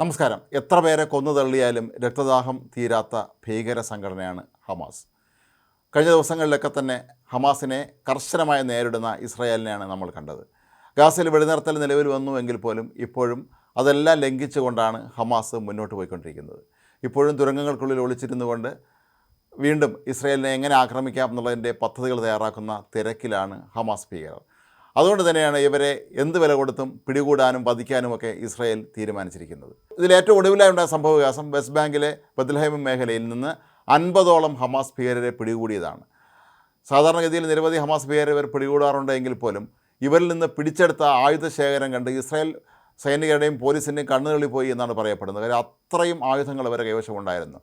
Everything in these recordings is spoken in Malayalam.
നമസ്കാരം. എത്ര പേരെ കൊന്നു തള്ളിയാലും രക്തദാഹം തീരാത്ത ഭീകര സംഘടനയാണ് ഹമാസ്. കഴിഞ്ഞ ദിവസങ്ങളിലൊക്കെ തന്നെ ഹമാസിനെ കർശനമായി നേരിടുന്ന ഇസ്രായേലിനെയാണ് നമ്മൾ കണ്ടത്. ഗാസയിൽ വെടിനിർത്തൽ നിലവിൽ വന്നു എങ്കിൽ പോലും ഇപ്പോഴും അതെല്ലാം ലംഘിച്ചുകൊണ്ടാണ് ഹമാസ് മുന്നോട്ട് പോയിക്കൊണ്ടിരിക്കുന്നത്. ഇപ്പോഴും തുരങ്കങ്ങൾക്കുള്ളിൽ ഒളിച്ചിരുന്നുകൊണ്ട് വീണ്ടും ഇസ്രായേലിനെ എങ്ങനെ ആക്രമിക്കാം എന്നുള്ളതിന്റെ പദ്ധതികൾ തയ്യാറാക്കുന്ന തിരക്കിലാണ് ഹമാസ് ഭീകരർ. അതുകൊണ്ട് തന്നെയാണ് ഇവരെ എന്ത് വില കൊടുത്തും പിടികൂടാനും വധിക്കാനുമൊക്കെ ഇസ്രായേൽ തീരുമാനിച്ചിരിക്കുന്നത്. ഇതിൽ ഏറ്റവും ഒടുവിലായി ഉണ്ടായ സംഭവവികാസം വെസ്റ്റ് ബാങ്കിലെ ബദൽഹൈമ മേഖലയിൽ നിന്ന് അൻപതോളം ഹമാസ് ഭീകരരെ പിടികൂടിയതാണ്. സാധാരണഗതിയിൽ നിരവധി ഹമാസ് ഭീകരരെ ഇവർ പിടികൂടാറുണ്ട് എങ്കിൽ പോലും ഇവരിൽ നിന്ന് പിടിച്ചെടുത്ത ആയുധ ശേഖരം കണ്ട് ഇസ്രായേൽ സൈനികരുടെയും പോലീസിന്റെയും കണ്ണുകളിൽ പോയി എന്നാണ് പറയപ്പെടുന്നത്. കാര്യം അത്രയും ആയുധങ്ങൾ അവരെ കൈവശമുണ്ടായിരുന്നു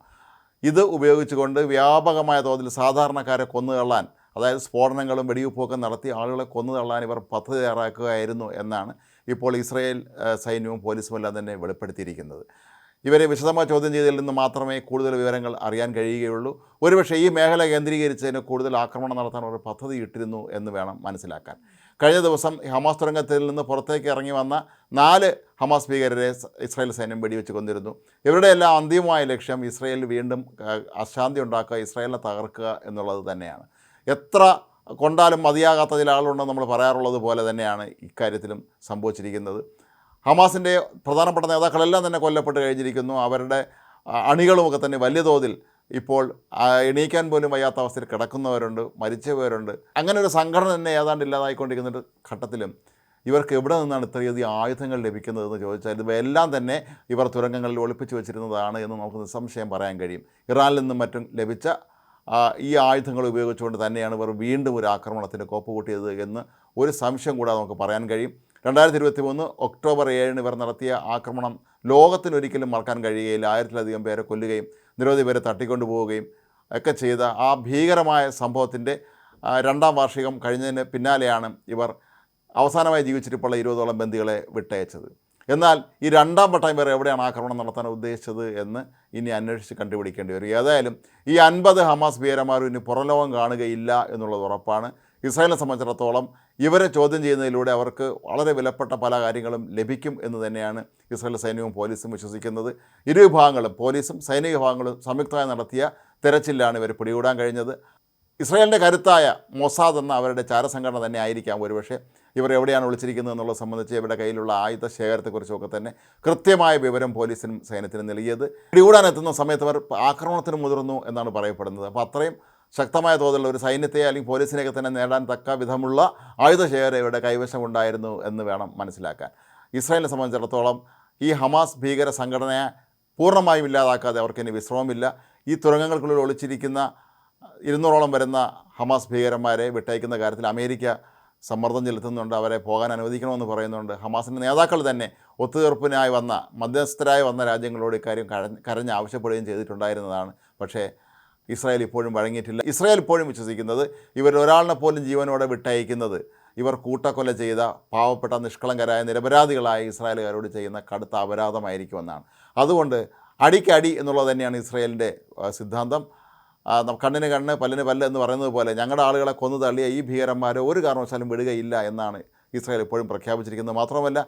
ഇത് ഉപയോഗിച്ചുകൊണ്ട് വ്യാപകമായ തോതിൽ സാധാരണക്കാരെ കൊന്നുതള്ളാൻ അതായത് സ്ഫോടനങ്ങളും വെടിവെപ്പുമൊക്കെ നടത്തി ആളുകളെ കൊന്നു തള്ളാൻ ഇവർ പദ്ധതി തയ്യാറാക്കുകയായിരുന്നു എന്നാണ് ഇപ്പോൾ ഇസ്രായേൽ സൈന്യവും പോലീസും എല്ലാം തന്നെ വെളിപ്പെടുത്തിയിരിക്കുന്നത്. ഇവരെ വിശദമായി ചോദ്യം ചെയ്തതിൽ നിന്ന് മാത്രമേ കൂടുതൽ വിവരങ്ങൾ അറിയാൻ കഴിയുകയുള്ളൂ. ഒരുപക്ഷേ ഈ മേഖല കേന്ദ്രീകരിച്ചതിന് കൂടുതൽ ആക്രമണം നടത്താൻ ഒരു പദ്ധതി ഇട്ടിരുന്നു എന്ന് വേണം മനസ്സിലാക്കാൻ. കഴിഞ്ഞ ദിവസം ഹമാസ് തുരങ്കത്തിൽ നിന്ന് പുറത്തേക്ക് ഇറങ്ങി വന്ന നാല് ഹമാസ് ഭീകരരെ ഇസ്രായേൽ സൈന്യം വെടിവെച്ച് കൊന്നിരുന്നു. ഇവരുടെ എല്ലാം അന്തിമമായ ലക്ഷ്യം ഇസ്രായേൽ വീണ്ടും അശാന്തി ഉണ്ടാക്കുക ഇസ്രായേലിനെ തകർക്കുക എന്നുള്ളത് തന്നെയാണ്. എത്ര കൊണ്ടാലും മതിയാകാത്ത ചില നമ്മൾ പറയാറുള്ളത് പോലെ തന്നെയാണ് ഇക്കാര്യത്തിലും സംഭവിച്ചിരിക്കുന്നത്. ഹമാസിന്റെ പ്രധാനപ്പെട്ട നേതാക്കളെല്ലാം തന്നെ കൊല്ലപ്പെട്ട് കഴിഞ്ഞിരിക്കുന്നു. അവരുടെ അണികളുമൊക്കെ തന്നെ വലിയ തോതിൽ ഇപ്പോൾ എണീക്കാൻ പോലും വയ്യാത്ത അവസ്ഥയിൽ കിടക്കുന്നവരുണ്ട് മരിച്ചവരുണ്ട്. അങ്ങനെ ഒരു സംഘടന തന്നെ ഏതാണ്ട് ഇല്ലാതായിക്കൊണ്ടിരിക്കുന്ന ഘട്ടത്തിലും ഇവർക്ക് എവിടെ നിന്നാണ് ഇത്രയധികം ആയുധങ്ങൾ ലഭിക്കുന്നതെന്ന് ചോദിച്ചാൽ ഇവയെല്ലാം തന്നെ ഇവർ തുരങ്കങ്ങളിൽ ഒളിപ്പിച്ചു വെച്ചിരുന്നതാണ് എന്ന് നമുക്ക് നിസ്സംശയം പറയാൻ കഴിയും. ഇറാനിൽ നിന്നും മറ്റും ലഭിച്ച ഈ ആയുധങ്ങൾ ഉപയോഗിച്ചുകൊണ്ട് തന്നെയാണ് ഇവർ വീണ്ടും ഒരു ആക്രമണത്തിന് കോപ്പ് കൂട്ടിയത് എന്ന് ഒരു സംശയം കൂടാതെ നമുക്ക് പറയാൻ കഴിയും. രണ്ടായിരത്തി ഇരുപത്തി മൂന്ന് ഒക്ടോബർ ഏഴിന് ഇവർ നടത്തിയ ആക്രമണം ലോകത്തിനൊരിക്കലും മറക്കാൻ കഴിയുകയില്ല. ആയിരത്തിലധികം പേരെ കൊല്ലുകയും നിരവധി പേരെ തട്ടിക്കൊണ്ടുപോവുകയും ഒക്കെ ചെയ്ത ആ ഭീകരമായ സംഭവത്തിന്റെ രണ്ടാം വാർഷികം കഴിഞ്ഞതിന് പിന്നാലെയാണ് ഇവർ അവസാനമായി ജീവിച്ചിട്ടിപ്പോൾ ഇരുപതോളം ബന്ദികളെ വിട്ടയച്ചത്. എന്നാൽ ഈ രണ്ടാം പട്ടായം ഇവർ എവിടെയാണ് ആക്രമണം നടത്താൻ ഉദ്ദേശിച്ചത് എന്ന് ഇനി അന്വേഷിച്ച് കണ്ടുപിടിക്കേണ്ടി വരും. ഏതായാലും ഈ അൻപത് ഹമാസ് ഭീരന്മാരും ഇനി പുറലോകം കാണുകയില്ല എന്നുള്ളത് ഉറപ്പാണ്. ഇസ്രായേലിനെ സംബന്ധിച്ചിടത്തോളം ഇവരെ ചോദ്യം ചെയ്യുന്നതിലൂടെ അവർക്ക് വളരെ വിലപ്പെട്ട പല കാര്യങ്ങളും ലഭിക്കും എന്ന് തന്നെയാണ് ഇസ്രായേൽ സൈന്യവും പോലീസും വിശ്വസിക്കുന്നത്. ഇരു വിഭാഗങ്ങളും പോലീസും സൈനിക വിഭാഗങ്ങളും സംയുക്തമായി നടത്തിയ തെരച്ചിലാണ് ഇവർ പിടികൂടാൻ കഴിഞ്ഞത്. ഇസ്രായേലിന്റെ കരുത്തായ മൊസാദ് എന്ന അവരുടെ ചാരസംഘടന തന്നെ ആയിരിക്കാം ഒരുപക്ഷെ. ഇവർ എവിടെയാണ് വിളിച്ചിരിക്കുന്നത് എന്നുള്ളത് സംബന്ധിച്ച് ഇവരുടെ കയ്യിലുള്ള ആയുധ ശേഖരത്തെക്കുറിച്ചൊക്കെ തന്നെ കൃത്യമായ വിവരം പോലീസിനും സൈന്യത്തിനും നൽകിയത്. പിടികൂടാൻ എത്തുന്ന സമയത്ത് അവർ ആക്രമണത്തിന് മുതിർന്നു എന്നാണ് പറയപ്പെടുന്നത്. അപ്പോൾ അത്രയും ശക്തമായ തോതിലുള്ള ഒരു സൈന്യത്തെ അല്ലെങ്കിൽ പോലീസിനെയൊക്കെ തന്നെ നേടാൻ തക്ക വിധമുള്ള ആയുധ ശേഖരം ഇവരുടെ കൈവശമുണ്ടായിരുന്നു എന്ന് വേണം മനസ്സിലാക്കാൻ. ഇസ്രായേലിനെ സംബന്ധിച്ചിടത്തോളം ഈ ഹമാസ് ഭീകര സംഘടനയെ പൂർണമായും ഇല്ലാതാക്കാതെ അവർക്കിനി വിശ്രമമില്ല. ഈ തുരങ്കങ്ങൾക്കുള്ളിൽ ഒളിച്ചിരിക്കുന്ന ഇരുന്നൂറോളം വരുന്ന ഹമാസ് ഭീകരന്മാരെ വിട്ടയക്കുന്ന കാര്യത്തിൽ അമേരിക്ക സമ്മർദ്ദം ചെലുത്തുന്നുണ്ട്. അവരെ പോകാൻ അനുവദിക്കണമെന്ന് പറയുന്നുണ്ട്. ഹമാസിന്റെ നേതാക്കൾ തന്നെ ഒത്തുതീർപ്പിനായി വന്ന മധ്യസ്ഥരായി വന്ന രാജ്യങ്ങളോട് ഇക്കാര്യം കരഞ്ഞ് ആവശ്യപ്പെടുകയും ചെയ്തിട്ടുണ്ടായിരുന്നതാണ്. പക്ഷേ ഇസ്രായേൽ ഇപ്പോഴും വഴങ്ങിയിട്ടില്ല. ഇസ്രായേൽ ഇപ്പോഴും വിശ്വസിക്കുന്നത് ഇവരൊരാളിനെ പോലും ജീവനോടെ വിട്ടയക്കുന്നത് ഇവർ കൂട്ടക്കൊല ചെയ്ത പാവപ്പെട്ട നിഷ്കളങ്കരായ നിരപരാധികളായ ഇസ്രായേലുകാരോട് ചെയ്യുന്ന കടുത്ത അപരാധമായിരിക്കുമെന്നാണ്. അതുകൊണ്ട് അടിക്കടി എന്നുള്ളത് തന്നെയാണ് ഇസ്രായേലിന്റെ സിദ്ധാന്തം. കണ്ണിന് കണ്ണ് പല്ലിന് പല്ല് എന്ന് പറയുന്നത് പോലെ ഞങ്ങളുടെ ആളുകളെ കൊന്നു തള്ളിയ ഈ ഭീകരന്മാരെ ഒരു കാരണവശാലും വിടുകയില്ല എന്നാണ് ഇസ്രായേൽ ഇപ്പോഴും പ്രഖ്യാപിച്ചിരിക്കുന്നത്. മാത്രമല്ല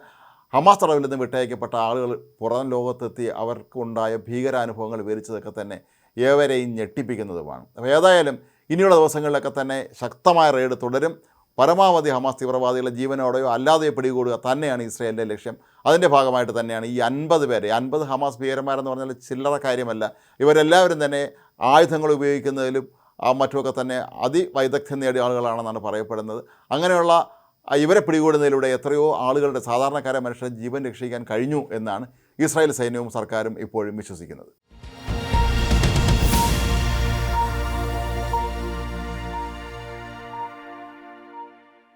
ഹമാസ് തടവിൽ നിന്ന് വിട്ടയക്കപ്പെട്ട ആളുകൾ പുറം ലോകത്തെത്തി അവർക്കുണ്ടായ ഭീകരാനുഭവങ്ങൾ വിവരിച്ചതൊക്കെ തന്നെ ഏവരെയും ഞെട്ടിപ്പിക്കുന്നതുമാണ്. അപ്പോൾ ഏതായാലും ഇനിയുള്ള ദിവസങ്ങളിലൊക്കെ തന്നെ ശക്തമായ റെയ്ഡ് തുടരും. പരമാവധി ഹമാസ് തീവ്രവാദികളെ ജീവനോടെയോ അല്ലാതെയോ പിടികൂടുക തന്നെയാണ് ഇസ്രയേലിന്റെ ലക്ഷ്യം. അതിന്റെ ഭാഗമായിട്ട് തന്നെയാണ് ഈ അൻപത് പേരെ അൻപത് ഹമാസ് ഭീകരന്മാരെന്ന് പറഞ്ഞാൽ ചില്ലറ കാര്യമല്ല. ഇവരെല്ലാവരും തന്നെ ആയുധങ്ങൾ ഉപയോഗിക്കുന്നതിലും ആ മറ്റുമൊക്കെ തന്നെ അതിവൈദഗ്ധ്യം നേടിയ ആളുകളാണെന്നാണ് പറയപ്പെടുന്നത്. അങ്ങനെയുള്ള ഇവരെ പിടികൂടുന്നതിലൂടെ എത്രയോ ആളുകളുടെ സാധാരണക്കാരെ മനുഷ്യരുടെ ജീവൻ രക്ഷിക്കാൻ കഴിഞ്ഞു എന്നാണ് ഇസ്രായേൽ സൈന്യവും സർക്കാരും ഇപ്പോഴും വിശ്വസിക്കുന്നത്.